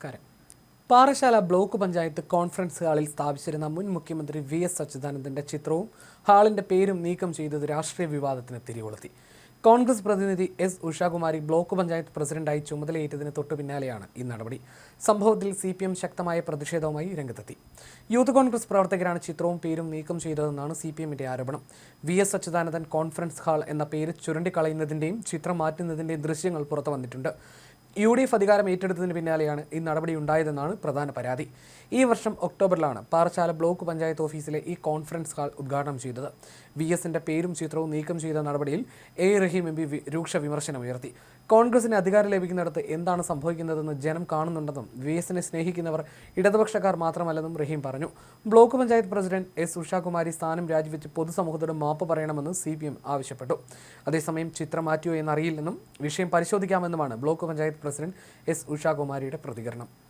നമസ്കാരം. Parassala block panchayat conference ഹാളിൽ സ്ഥാപിച്ചിരുന്ന മുൻ മുഖ്യമന്ത്രി വി എസ് അച്യുതാനന്ദന്റെ ചിത്രവും ഹാളിന്റെ പേരും നീക്കം ചെയ്തത് രാഷ്ട്രീയ വിവാദത്തിന് തിരികൊളുത്തി. കോൺഗ്രസ് പ്രതിനിധി എസ് ഉഷാകുമാരി ബ്ലോക്ക് പഞ്ചായത്ത് പ്രസിഡന്റായി ചുമതലയേറ്റതിന് തൊട്ടു പിന്നാലെയാണ് ഈ നടപടി. സംഭവത്തിൽ സി പി എം ശക്തമായ പ്രതിഷേധവുമായി രംഗത്തെത്തി. യൂത്ത് കോൺഗ്രസ് പ്രവർത്തകരാണ് ചിത്രവും പേരും നീക്കം ചെയ്തതെന്നാണ് സി പി എമ്മിന്റെ ആരോപണം. V S Achuthanandan conference hall എന്ന പേര് ചുരണ്ടിക്കളയുന്നതിന്റെയും ചിത്രം മാറ്റുന്നതിന്റെയും ദൃശ്യങ്ങൾ പുറത്തു വന്നിട്ടുണ്ട്. യു ഡി എഫ് അധികാരം ഏറ്റെടുത്തതിന് പിന്നാലെയാണ് ഈ നടപടി ഉണ്ടായതെന്നാണ് പ്രധാന പരാതി. ഈ വർഷം ഒക്ടോബറിലാണ് പാറശാല ബ്ലോക്ക് പഞ്ചായത്ത് ഓഫീസിലെ ഈ കോൺഫറൻസ് ഹാൾ ഉദ്ഘാടനം ചെയ്തത്. വി എസിന്റെ പേരും ചിത്രവും നീക്കം ചെയ്ത നടപടിയിൽ എ റഹീം എം പി രൂക്ഷ വിമർശനം ഉയർത്തി. കോൺഗ്രസിന് അധികാരം ലഭിക്കുന്നിടത്ത് എന്താണ് സംഭവിക്കുന്നതെന്ന് ജനം കാണുന്നുണ്ടെന്നും വി എസിനെ സ്നേഹിക്കുന്നവർ ഇടതുപക്ഷക്കാർ മാത്രമല്ലെന്നും റഹീം പറഞ്ഞു. Block panchayat president S Ushakumari സ്ഥാനം രാജിവെച്ച് പൊതുസമൂഹത്തോട് മാപ്പ് പറയണമെന്ന് സി ആവശ്യപ്പെട്ടു. അതേസമയം ചിത്രം മാറ്റിയോ എന്നറിയില്ലെന്നും വിഷയം പരിശോധിക്കാമെന്നുമാണ് ബ്ലോക്ക് പഞ്ചായത്ത് പ്രസിഡന്റ് എസ് ഉഷാകുമാരിയുടെ പ്രതികരണം